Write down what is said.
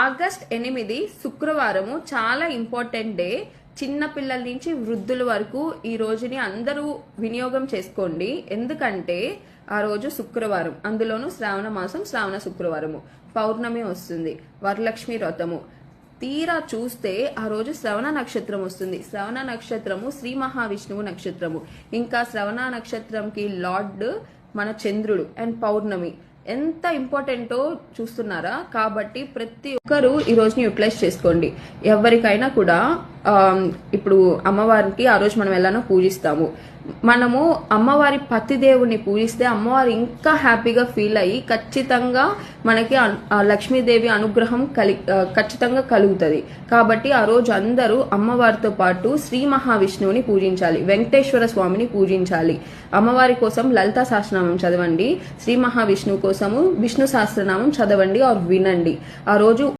August ఎనిమిది శుక్రవారము చాలా ఇంపార్టెంట్ డే. చిన్న పిల్లల నుంచి వృద్ధుల వరకు ఈ రోజుని అందరూ వినియోగం చేసుకోండి. ఎందుకంటే ఆ రోజు శుక్రవారం అందులోనూ శ్రావణ మాసం శ్రావణ శుక్రవారము. పౌర్ణమి వస్తుంది వరలక్ష్మి వ్రతము. తీరా చూస్తే ఆ రోజు శ్రవణ నక్షత్రం వస్తుంది. శ్రవణ నక్షత్రము శ్రీ మహావిష్ణువు నక్షత్రము. ఇంకా శ్రవణ నక్షత్రంకి లార్డ్ మన చంద్రుడు అండ్ పౌర్ణమి. ఎంత ఇంపార్టెంటో చూస్తున్నారా? కాబట్టి ప్రతి ఒక్కరూ ఈ రోజుని యూటిలైజ్ చేసుకోండి. ఎవరికైనా కూడా ఇప్పుడు అమ్మవారికి ఆ రోజు మనం ఎలానో పూజిస్తాము. మనము అమ్మవారి పతిదేవుని పూజిస్తే అమ్మవారు ఇంకా హ్యాపీగా ఫీల్ అయ్యి ఖచ్చితంగా మనకి లక్ష్మీదేవి అనుగ్రహం కలి ఖచ్చితంగా కలుగుతుంది. కాబట్టి ఆ రోజు అందరూ అమ్మవారితో పాటు శ్రీ మహావిష్ణువుని పూజించాలి వెంకటేశ్వర స్వామిని పూజించాలి. అమ్మవారి కోసం లలితా సహస్రనామం చదవండి శ్రీ మహావిష్ణువు కోసము విష్ణు సహస్రనామం చదవండి ఆర్ వినండి. ఆ రోజు